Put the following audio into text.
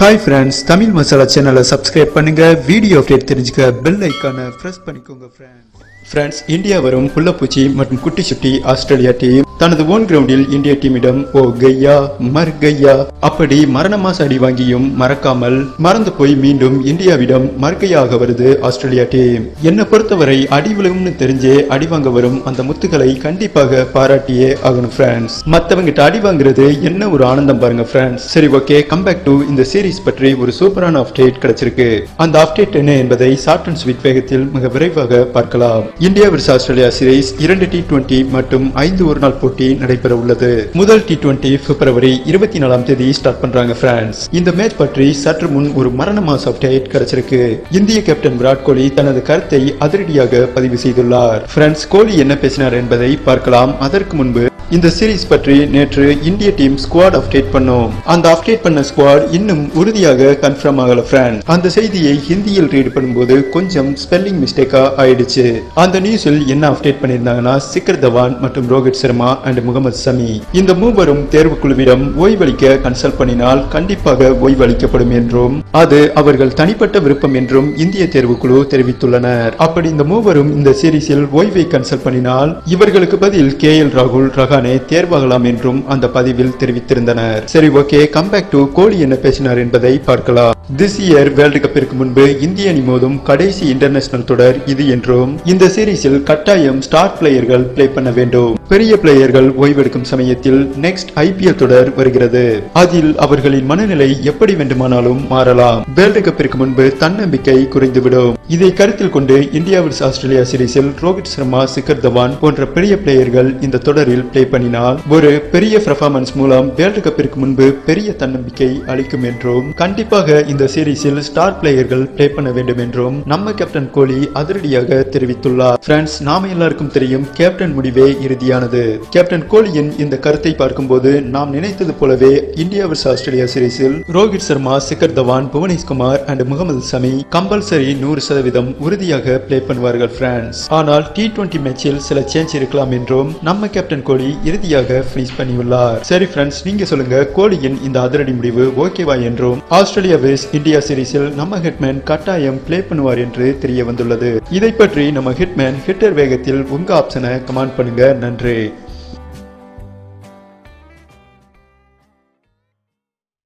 Hi friends Tamil masala சேனலை subscribe பண்ணுங்க. Video update தெரிஞ்சுக்க பெல் ஐக்கானை ப்ரெஸ் பண்ணிக்கோங்க ஃப்ரெண்ட்ஸ் ஃப்ரெண்ட்ஸ் இந்தியா வரும் புள்ளப்பூச்சி மற்றும் குட்டி சுட்டி ஆஸ்திரேலியா டீம் தனது ஓன் கிரவுண்டில் இந்திய டீமிடம் ஓ கையா மர் கையா அப்படி மரணமாச அடி வாங்கியும் மறக்காமல் மறந்து போய் மீண்டும் இந்தியாவிடம் மர்கையாக வருது ஆஸ்திரேலியா டீம். என்னை பொறுத்தவரை அடி விழுகும்னு தெரிஞ்சே அடி வாங்க வரும் அந்த முத்துக்களை கண்டிப்பாக பாராட்டியே ஆகணும் ஃப்ரெண்ட்ஸ் மத்தவங்கிட்ட அடி வாங்குறது என்ன ஒரு ஆனந்தம் பாருங்க ஃப்ரெண்ட்ஸ் சரி ஓகே கம் பேக் டு இந்த சீரிஸ் பற்றி ஒரு சூப்பரான அப்டேட் கிடைச்சிருக்கு. அந்த அப்டேட் என்ன என்பதை ஷார்ட் அண்ட் ஸ்வீட் வேகத்தில் மிக விரைவாக பார்க்கலாம். இந்தியா vs ஆஸ்திரேலியா சீரிஸ் இரண்டு டி டுவெண்டி மற்றும் ஐந்து ஒரு நாள் போட்டி நடைபெற உள்ளது. முதல் டி டுவெண்டி பிப்ரவரி இருபத்தி நாலாம் தேதி ஸ்டார்ட் பண்றாங்க பிரான்ஸ் இந்த மேட்ச் பற்றி சற்று முன் ஒரு மரண மாஸ் அப்டேட் கிடைச்சிருக்கு. இந்திய கேப்டன் விராட் கோலி தனது கருத்தை அதிரடியாக பதிவு செய்துள்ளார். பிரான்ஸ் கோலி என்ன பேசினார் என்பதை பார்க்கலாம். அதற்கு முன்பு இந்த சீரிஸ் பற்றி நேற்று இந்திய டீம் ஸ்குவாட் அப்டேட் பண்ணோம். அந்த அப்டேட் பண்ண ஸ்குவாட் இன்னும் உறுதியாக கன்ஃபார்ம் ஆகல ஃப்ரெண்ட் அந்த செய்தியை ஹிந்தியில் ரீட் பண்ணும்போது கொஞ்சம் ஸ்பெல்லிங் மிஸ்டேக்கா ஆயிடுச்சு. அந்த நியூஸில் என்ன அப்டேட் பண்ணியிருந்தாங்கன்னா சிக்கர் தவான் மற்றும் ரோஹித் சர்மா அண்ட் முகமது சமி. இந்த மூவரும் தேர்வு குழுவிடம் ஓய்வளிக்க கன்சல்ட் பண்ணினால் கண்டிப்பாக ஓய்வளிக்கப்படும் என்றும் அது அவர்கள் தனிப்பட்ட விருப்பம் என்றும் இந்திய தேர்வுக்குழு தெரிவித்துள்ளனர். அப்படி இந்த மூவரும் இந்த சீரிஸில் ஓய்வை கன்சல்ட் பண்ணினால் இவர்களுக்கு பதில் கே எல் ராகுல் ரகா தானே தேர்வாகலாம் என்றும் அந்த பதிவில் தெரிவித்திருந்தனர். சரி okay come back to Kohli என்ன பேசினார் என்பதை பார்க்கலாம். திஸ் இயர் வேர்ல்டு கப்பிற்கு முன்பு இந்திய அணி மோதும் கடைசி இன்டர்நேஷனல் தொடர் இது என்றும் இந்த சீரீஸில் கட்டாயம் ஸ்டார் பிளேயர்கள் பிளே பண்ண வேண்டும். பெரிய பிளேயர்கள் ஓய்வெடுக்கும் சமயத்தில் நெக்ஸ்ட் ஐபிஎல் தொடர் வருகிறது. அதில் அவர்களின் மனநிலை எப்படி வேண்டுமானாலும் மாறலாம். வேர்ல்டு கப்பிற்கு முன்பு தன்னம்பிக்கை குறைந்துவிடும். இதை கருத்தில் கொண்டு இந்தியா vs ஆஸ்திரேலியா சீரீஸில் ரோஹித் சர்மா சிக்கர் தவான் போன்ற பெரிய பிளேயர்கள் இந்த தொடரில் பிளே பண்ணினால் ஒரு பெரிய பெர்ஃபார்மன்ஸ் மூலம் வேர்ல்டு கப்பிற்கு முன்பு பெரிய தன்னம்பிக்கை அளிக்கும் என்றும் கண்டிப்பாக இந்த சீரிஸில் ஸ்டார் பிளேயர்கள் பிளே பண்ண வேண்டும் என்றும் நம்ம கேப்டன் கோலி அதிரடியாக தெரிவித்துள்ளார். பிரான்ஸ் நாம எல்லாருக்கும் தெரியும் கேப்டன் முடிவே இறுதியானது. கேப்டன் கோலியின் இந்த கருத்தை பார்க்கும்போது நாம் நினைத்தது போலவே இந்தியா வர்ஸ் ஆஸ்திரேலியா சீரிஸில் ரோஹித் சர்மா சிக்கர் தவான் புவனேஷ்குமார் அண்ட் முகமது சமி கம்பல்சரி நூறு சதவீதம் உறுதியாக பிளே பண்ணுவார்கள் பிரான்ஸ் ஆனால் டி டுவெண்டி மேட்சில் சில சேஞ்ச் இருக்கலாம் என்றும் நம்ம கேப்டன் கோலி இறுதியாக ஃபினிஷ் பண்ணியுள்ளார். சரி ஃப்ரெண்ட்ஸ் நீங்க சொல்லுங்க கோலியின் இந்த அதிரடி முடிவு ஓகேவா என்றும் ஆஸ்திரேலியா வேஸ் இந்தியா சீரிஸில் நம்ம ஹிட்மேன் கட்டாயம் பிளே பண்ணுவார் என்று தெரிய வந்துள்ளது இதை பற்றி நம்ம ஹிட்மேன் ஹிட்டர் வேகத்தில் உங்க ஆப்ஷனை கமெண்ட் பண்ணுங்க. நன்றி.